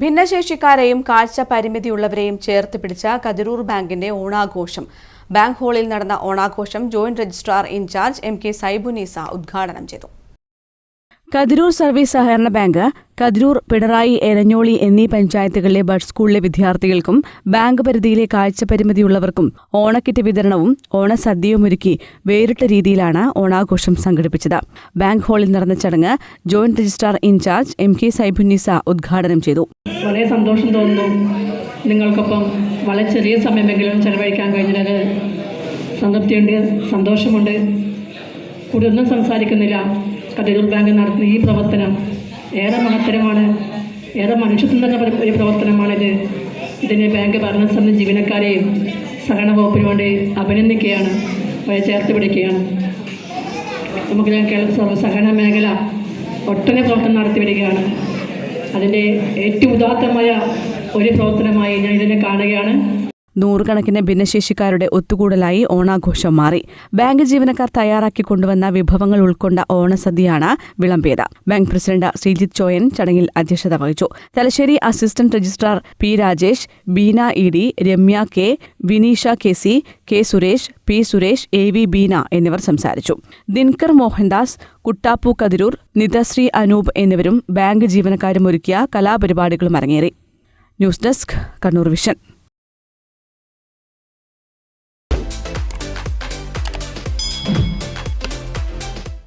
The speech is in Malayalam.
ഭിന്നശേഷിക്കാരെയും കാഴ്ച പരിമിതിയുള്ളവരെയും ചേർത്ത് പിടിച്ച കതിരൂർ ബാങ്കിന്റെ ഓണാഘോഷം. ബാങ്ക് ഹാളിൽ നടന്ന ഓണാഘോഷം joint registrar in charge M K Saibunnisa ഉദ്ഘാടനം ചെയ്തു. കതിരൂർ സർവീസ് സഹകരണ ബാങ്ക് കതിരൂർ പിണറായി എരഞ്ഞോളി എന്നീ പഞ്ചായത്തുകളിലെ ബഡ് സ്കൂളിലെ വിദ്യാർത്ഥികൾക്കും ബാങ്ക് പരിധിയിലെ കാഴ്ച കാഴ്ചപരിമിതിയുള്ളവർക്കും ഓണക്കിറ്റ് വിതരണവും ഓണസദ്യയും ഒരുക്കി വേറിട്ട രീതിയിലാണ് ഓണാഘോഷം സംഘടിപ്പിച്ചത്. ബാങ്ക് ഹാളിൽ നടന്ന ചടങ്ങ് joint registrar in charge M K Saibunnisa ഉദ്ഘാടനം ചെയ്തു. വളരെ സന്തോഷം തോന്നുന്നു. നിങ്ങൾക്കൊപ്പം വളരെ ചെറിയ സമയമെങ്കിലും ചെലവഴിക്കാൻ കഴിഞ്ഞത് സംതൃപ്തിയുണ്ട് സന്തോഷമുണ്ട്. കൂടുതലൊന്നും സംസാരിക്കുന്നില്ല. കതിരൂർ ബാങ്ക് നടത്തുന്ന ഈ പ്രവർത്തനം ഏറെ മഹത്തരമാണ്. ഏറെ മനുഷ്യത്വം തന്നെ ഒരു പ്രവർത്തനമാണിത് ഇതിനെ ബാങ്ക് ഭരണസമിതി ജീവനക്കാരെയും സഹകരണ വകുപ്പിന് വേണ്ടി അഭിനന്ദിക്കുകയാണ്. അവരെ ചേർത്ത് പിടിക്കുകയാണ്. നമുക്ക് കേരള സഹകരണ മേഖല ഒട്ടനെ പ്രവർത്തനം നടത്തി വരികയാണ്. അതിന്റെ ഏറ്റവും ഉദാത്തമായ ഒരു പ്രവർത്തനമായി ഞാൻ ഇതിനെ കാണുകയാണ്. നൂറുകണക്കിന് ഭിന്നശേഷിക്കാരുടെ ഒത്തുകൂടലായി ഓണാഘോഷം മാറി. ബാങ്ക് ജീവനക്കാർ തയ്യാറാക്കി കൊണ്ടുവന്ന വിഭവങ്ങൾ ഉൾക്കൊണ്ട ഓണസദ്യയാണ് വിളമ്പിയത്. ബാങ്ക് പ്രസിഡന്റ് ശ്രീജിത് ചോയൻ ചടങ്ങിൽ അധ്യക്ഷത വഹിച്ചു. Thalassery assistant registrar P Rajesh Beena E D Ramya K Vineesha K C K Suresh P Suresh A V Beena എന്നിവർ സംസാരിച്ചു. ദിൻകർ മോഹൻദാസ് കുട്ടാപ്പു കതിരൂർ നിതശ്രീ അനൂപ് എന്നിവരും ബാങ്ക് ജീവനക്കാരും ഒരുക്കിയ കലാപരിപാടികളും അരങ്ങേറി. News desk Kannur vision.